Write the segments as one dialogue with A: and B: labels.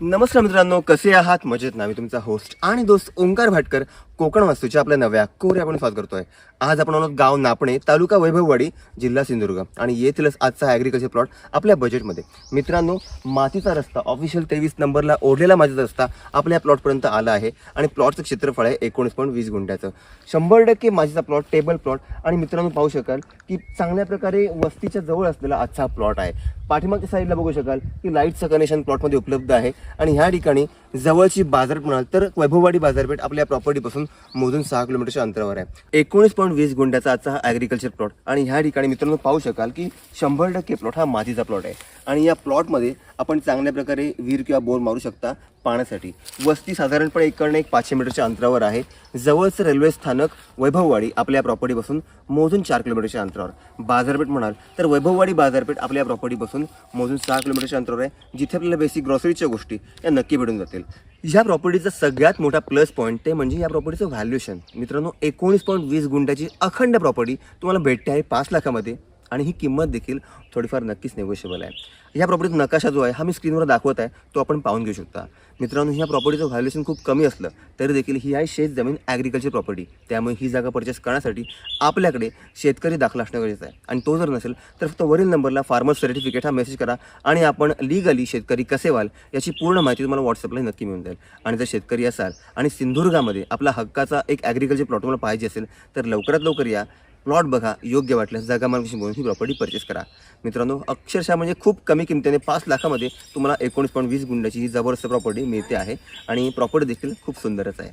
A: नमस्कार मित्रांनो कसे आहात? मजेत ना? मी तुमचा होस्ट आणि दोस्त ओंकार भाटकर. कोकण वास्तूच्या आपल्या नव्या कोरे आपण स्वागत करतोय. आज आपण आलो गाव नापणे तालुका वैभववाडी जिल्हा सिंधुदुर्ग. आणि येथीलच आजचा ॲग्रिकल्चर प्लॉट आपल्या बजेटमध्ये मित्रांनो मातीचा रस्ता ऑफिशियल तेवीस नंबरला ओढलेला मातीचा रस्ता आपल्या प्लॉटपर्यंत आला आहे. आणि प्लॉटचं क्षेत्रफळ आहे एकोणीस पॉईंट वीस गुंठ्याचं. शंभर टक्के मातीचा प्लॉट टेबल प्लॉट आणि मित्रांनो पाहू शकाल की चांगल्या प्रकारे वस्तीच्या जवळ असलेला आजचा प्लॉट आहे. पाठीमागच्या साईडला बघू शकाल की लाईटचं कनेक्शन प्लॉटमध्ये उपलब्ध आहे. आणि ह्या ठिकाणी जवळची बाजारपेठ म्हणाल तर वैभववाडी बाजारपेठ आपल्या प्रॉपर्टीपासून मोजून सहा किलोमीटरच्या अंतरावर आहे. एकोणीस पॉईंट वीस गुंड्याचा आजचा हा ॲग्रिकल्चर प्लॉट आणि ह्या ठिकाणी मित्रांनो पाहू शकाल की शंभर टक्के प्लॉट हा मातीचा प्लॉट आहे. आणि या प्लॉटमध्ये आपण चांगल्या प्रकारे विहीर किंवा बोर मारू शकता पाण्यासाठी. वस्ती साधारणपणे इकडनं एक पाचशे मीटरच्या अंतरावर आहे. जवळचं रेल्वे स्थानक वैभववाडी आपल्या प्रॉपर्टीपासून मोजून चार किलोमीटरच्या अंतरावर. बाजारपेठ म्हणाल तर वैभववाडी बाजारपेठ आपल्या प्रॉपर्टीपासून मोजून सहा किलोमीटरच्या अंतरावर आहे. जिथे आपल्याला बेसिक ग्रॉसरीच्या गोष्टी या नक्की भेटून जातील. ह्या प्रॉपर्टीचा सगळ्यात मोठा प्लस पॉईंट ते म्हणजे या प्रॉपर्टीचं व्हॅल्युएशन मित्रांनो एकोणीस पॉईंट वीस गुंठ्याची अखंड प्रॉपर्टी तुम्हाला भेटते आहे पाच लाखामध्ये. आणि ही किंमत देखील थोडीफार नक्कीच नेगोशिएबल आहे. ह्या प्रॉपर्टीचा नकाशा जो आहे हा मी स्क्रीनवर दाखवत आहे तो आपण पाहून घेऊ शकता. मित्रांनो ह्या प्रॉपर्टीचं व्हॅल्युएशन खूप कमी असलं तरी देखील ही आहे शेत जमीन ॲग्रिकल्चर प्रॉपर्टी त्यामुळे ही जागा परचेस करण्यासाठी आपल्याकडे शेतकरी दाखला असणं गरजेचं आहे. आणि तो जर नसेल तर फक्त वरील नंबरला फार्मर सर्टिफिकेट हा मेसेज करा आणि आपण लिगली शेतकरी कसे व्हाल याची पूर्ण माहिती तुम्हाला व्हॉट्सअपला नक्की मिळून जाईल. आणि जर शेतकरी असाल आणि सिंधुदुर्गामध्ये आपला हक्काचा एक ॲग्रिकल्चर प्लॉट तुम्हाला पाहिजे असेल तर लवकरात लवकर या. प्लॉट बघा योग्य वाटल्यास जागा मार्गदर्शन बोलून ही प्रॉपर्टी परचेस करा. मित्रांनो अक्षरशः म्हणजे खूप कमी किमतीने पाच लाखामध्ये तुम्हाला एकोणीस पॉईंट वीस गुंड्याची ही जबरदस्त प्रॉपर्टी मिळते आहे आणि प्रॉपर्टी देखील खूप सुंदरच आहे.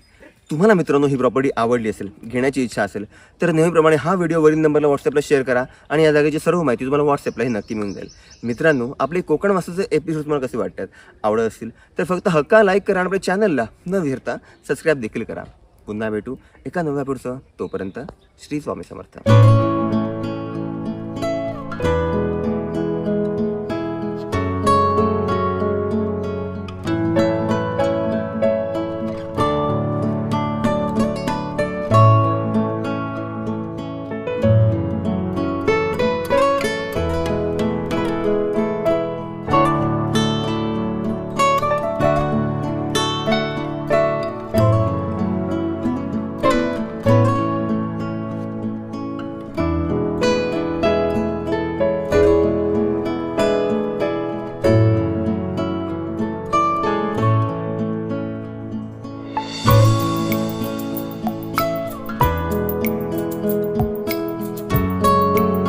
A: तुम्हाला मित्रांनो ही प्रॉपर्टी आवडली असेल घेण्याची इच्छा असेल तर नेहमीप्रमाणे हा व्हिडिओ वरील नंबरला व्हॉट्सअपला शेअर करा आणि या जागेची सर्व माहिती तुम्हाला व्हॉट्सअपलाही नक्की मिळून जाईल. मित्रांनो आपले कोकण वास्तूचे एपिसोड तुम्हाला कसे वाटतात? आवडत असतील तर फक्त हक्का लाईक करा आणि आपल्या चॅनलला न विहरता सबस्क्राईब देखील करा. पुन्हा भेटू एका नव्या पुढचं तोपर्यंत श्री स्वामी समर्थ.